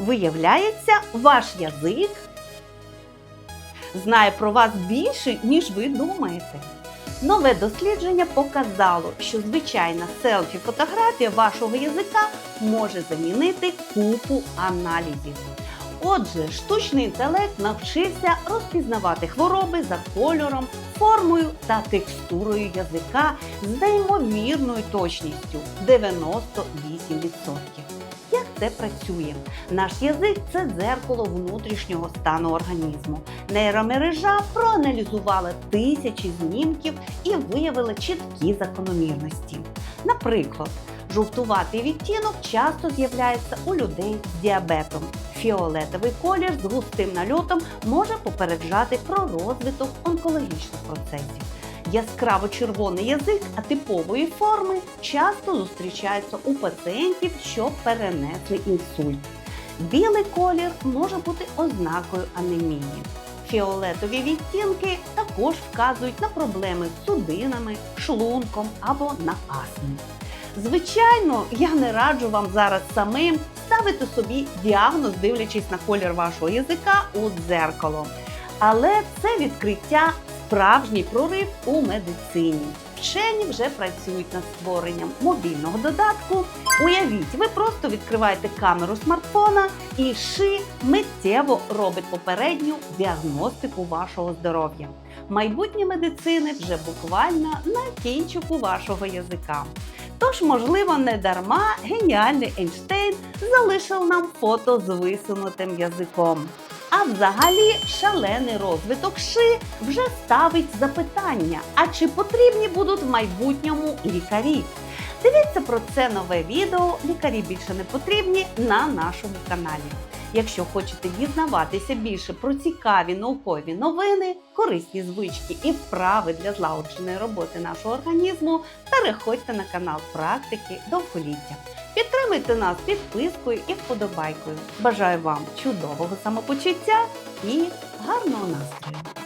Виявляється, ваш язик знає про вас більше, ніж ви думаєте. Нове дослідження показало, що звичайна селфі-фотографія вашого язика може замінити купу аналізів. Отже, штучний інтелект навчився розпізнавати хвороби за кольором, формою та текстурою язика з неймовірною точністю 98%. Це працює? Наш язик це дзеркало внутрішнього стану організму. Нейромережа проаналізувала тисячі знімків і виявила чіткі закономірності. Наприклад, жовтуватий відтінок часто з'являється у людей з діабетом. Фіолетовий колір з густим нальотом може попереджати про розвиток онкологічних процесів. Яскраво червоний язик атипової форми часто зустрічається у пацієнтів, що перенесли інсульт. Білий колір може бути ознакою анемії. Фіолетові відтінки також вказують на проблеми з судинами, шлунком або на астму. Звичайно, я не раджу вам зараз самим ставити собі діагноз, дивлячись на колір вашого язика у дзеркало. Але це відкриття справжній прорив у медицині. Вчені вже працюють над створенням мобільного додатку. Уявіть, ви просто відкриваєте камеру смартфона і ши миттєво робить попередню діагностику вашого здоров'я. Майбутнє медицини вже буквально на кінчику вашого язика. Тож, можливо, не дарма геніальний Ейнштейн залишив нам фото з висунутим язиком. А взагалі шалений розвиток ши вже ставить запитання: а чи потрібні будуть в майбутньому лікарі? Дивіться про це нове відео. Лікарі більше не потрібні на нашому каналі. Якщо хочете дізнаватися більше про цікаві наукові новини, корисні звички і вправи для злагодженої роботи нашого організму, переходьте на канал Практики довголіття. Підтримайте нас підпискою і вподобайкою. Бажаю вам чудового самопочуття і гарного настрою!